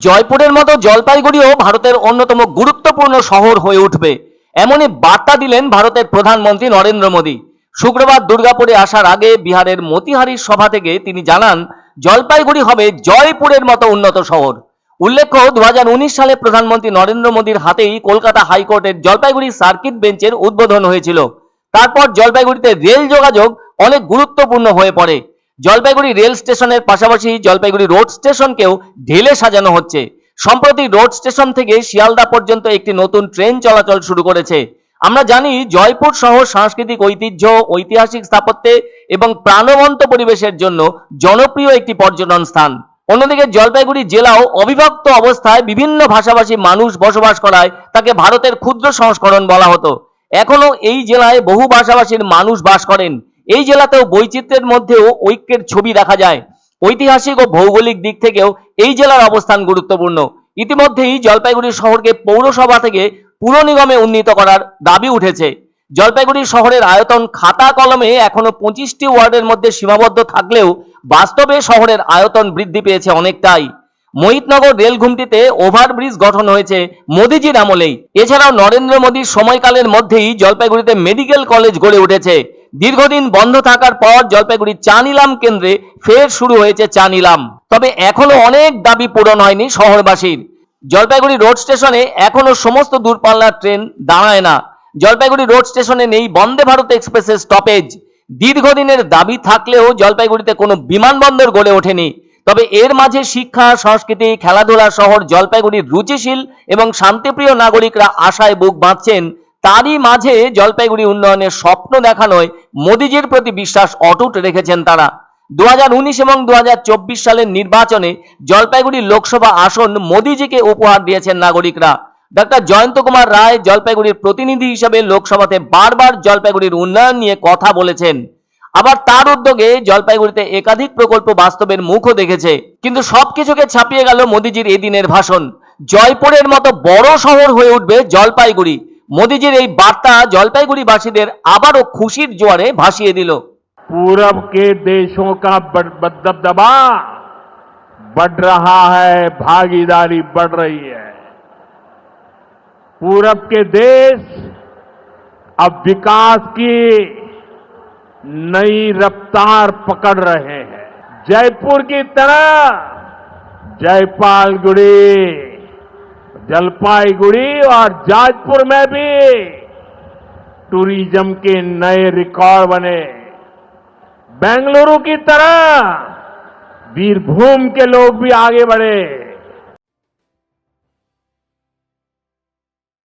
জয়পুরের মতো জলপাইগুড়িও ভারতের অন্যতম গুরুত্বপূর্ণ শহর হয়ে উঠবে। এমনই বার্তা দিলেন ভারতের প্রধানমন্ত্রী নরেন্দ্র মোদী। শুক্রবার দুর্গাপুরে আসার আগে বিহারের মতিহারির সভা থেকে তিনি জানান, জলপাইগুড়ি হবে জয়পুরের মতো উন্নত শহর। উল্লেখ্য দু হাজার উনিশ সালে প্রধানমন্ত্রী নরেন্দ্র মোদীর হাতেই কলকাতা হাইকোর্টের জলপাইগুড়ি সার্কিট বেঞ্চের উদ্বোধন হয়েছিল। তারপর জলপাইগুড়িতে রেল যোগাযোগ অনেক গুরুত্বপূর্ণ হয়ে পড়ে। জলপাইগুড়ি রেল স্টেশনের পাশাপাশি জলপাইগুড়ি রোড স্টেশনকেও ঢেলে সাজানো হচ্ছে। সম্প্রতি রোড স্টেশন থেকে শিয়ালদা পর্যন্ত একটি নতুন ট্রেন চলাচল শুরু করেছে। আমরা জানি, জয়পুর শহর সাংস্কৃতিক ঐতিহ্য, ঐতিহাসিক স্থাপত্যে এবং প্রাণবন্ত পরিবেশের জন্য জনপ্রিয় একটি পর্যটন স্থান। অন্যদিকে জলপাইগুড়ি জেলাও অবিভক্ত অবস্থায় বিভিন্ন ভাষাভাষী মানুষ বসবাস করায় তাকে ভারতের ক্ষুদ্র সংস্করণ বলা হতো। এখনও এই জেলায় বহু ভাষাভাষীর মানুষ বাস করেন। এই জেলাতেও বৈচিত্র্যের মধ্যেও ঐক্যের ছবি দেখা যায়। ঐতিহাসিক ও ভৌগোলিক দিক থেকেও এই জেলার অবস্থান গুরুত্বপূর্ণ। ইতিমধ্যেই জলপাইগুড়ি শহরকে পৌরসভা থেকে পুর নিগমে উন্নীত করার দাবি উঠেছে। জলপাইগুড়ি শহরের আয়তন খাতা কলমে এখনও পঁচিশটি ওয়ার্ডের মধ্যে সীমাবদ্ধ থাকলেও বাস্তবে শহরের আয়তন বৃদ্ধি পেয়েছে অনেকটাই। মহিতনগর রেল ঘুমটিতে ওভারব্রিজ গঠন হয়েছে মোদিজির আমলেই। এছাড়াও নরেন্দ্র মোদীর সময়কালের মধ্যেই জলপাইগুড়িতে মেডিকেল কলেজ গড়ে উঠেছে। দীর্ঘদিন বন্ধ থাকার পর জলপাইগুড়ি চা নিলাম কেন্দ্রে ফের শুরু হয়েছে চা নিলাম তবে এখনও অনেক দাবি পূরণ হয়নি শহরবাসীর। জলপাইগুড়ি রোড স্টেশনে এখনও সমস্ত দূরপাল্লার ট্রেন দাঁড়ায় না। জলপাইগুড়ি রোড স্টেশনে নেই বন্দে ভারত এক্সপ্রেসের স্টপেজ। দীর্ঘদিনের দাবি থাকলেও জলপাইগুড়িতে কোনো বিমানবন্দর গড়ে ওঠেনি। তবে এর মাঝে শিক্ষা, সংস্কৃতি, খেলাধুলা শহর জলপাইগুড়ির রুচিশীল এবং শান্তিপ্রিয় নাগরিকরা আশায় বুক বাঁধছেন তারই মাঝে জলপাইগুড়ি উন্নয়নের স্বপ্ন দেখানোয় মোদিজির প্রতি বিশ্বাস অটুট রেখেছেন তারা। দু হাজার উনিশ এবং দু হাজার চব্বিশ সালের নির্বাচনে জলপাইগুড়ি লোকসভা আসন মোদিজিকে উপহার দিয়েছেন নাগরিকরা। ডক্টর জয়ন্ত কুমার রায় জলপাইগুড়ির প্রতিনিধি হিসেবে লোকসভাতে বারবার জলপাইগুড়ির উন্নয়ন নিয়ে কথা বলেছেন। আবার তার উদ্যোগে জলপাইগুড়িতে একাধিক প্রকল্প বাস্তবের মুখও দেখেছে। কিন্তু সবকিছুকে ছাপিয়ে গেল মোদিজির এদিনের ভাষণ। জয়পুরের মতো বড় শহর হয়ে উঠবে জলপাইগুড়ি। মোদিজির এই বার্তা জলপাইগুড়িবাসীদের আবারও খুশির জোয়ারে ভাসিয়ে দিল पूरब के देशों का बड़- बड़- दबदबा बढ़ रहा है भागीदारी बढ़ रही है पूरब के देश अब विकास की नई रफ्तार पकड़ रहे हैं जयपुर की तरह जयपालगुड़ी जलपाईगुड़ी और जाजपुर में भी टूरिज़्म के नए रिकॉर्ड बने। बेंगलुरु की तरह वीरभूम के लोग भी आगे बढ़े।